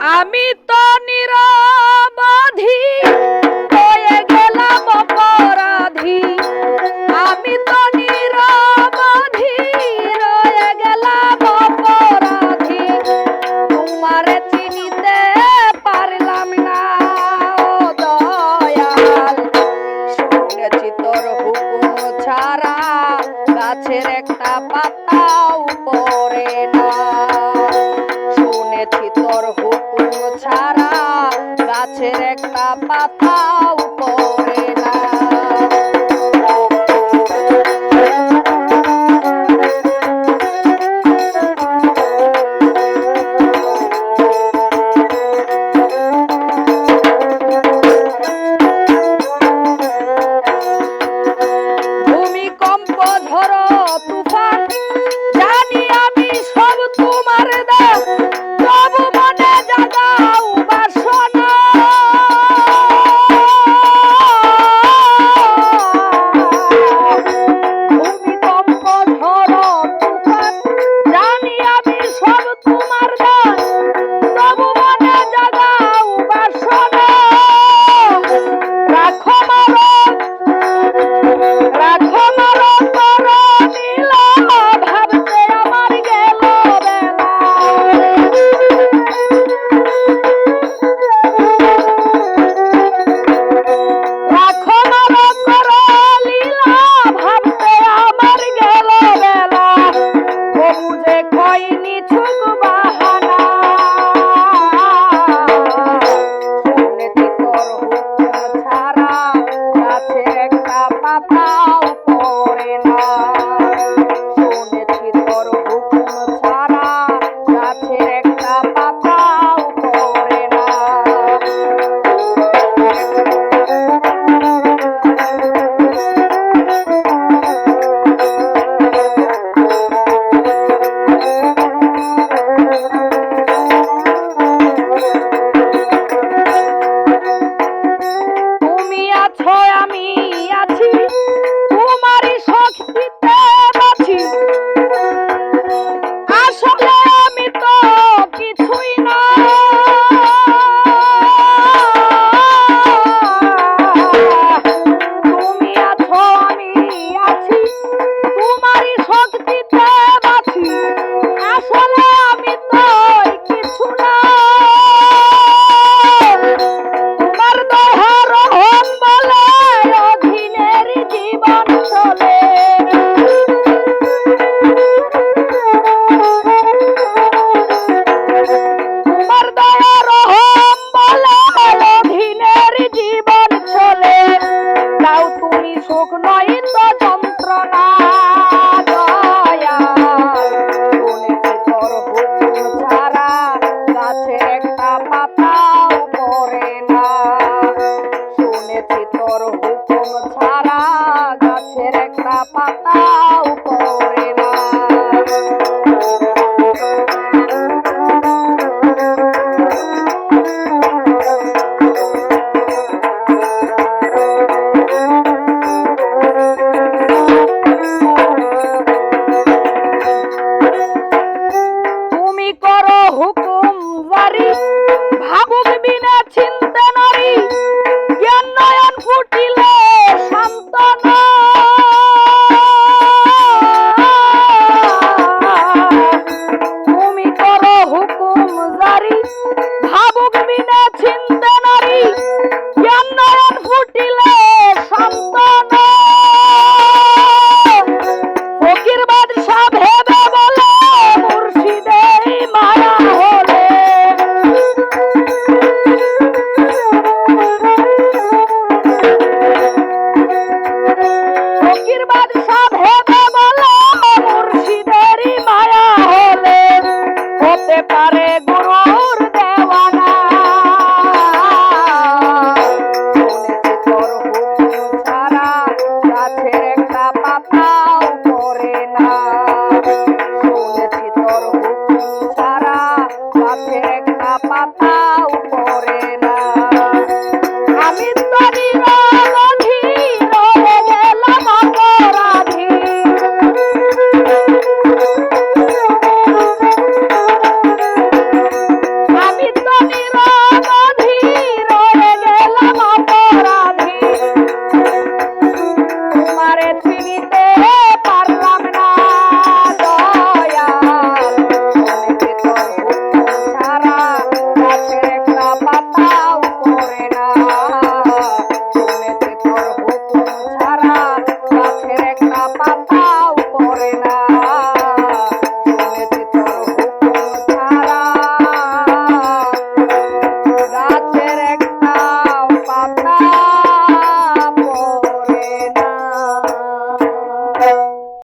আমি তো নিরবাধি হয়ে গেলাম অপরাধী। আমি তো নিরবাধি রয়ে গেলাম অপরাধী। তোমার চিনিতে পারলাম না দয়াল। শুনেছি তোর হুকুম ছাড়া গাছের একটা পাতা উপরে না। গাছের একটা পাতা উপরে না। ভূমিকম্প ধরো গাছের একটা পাতাও চিনিতে পারব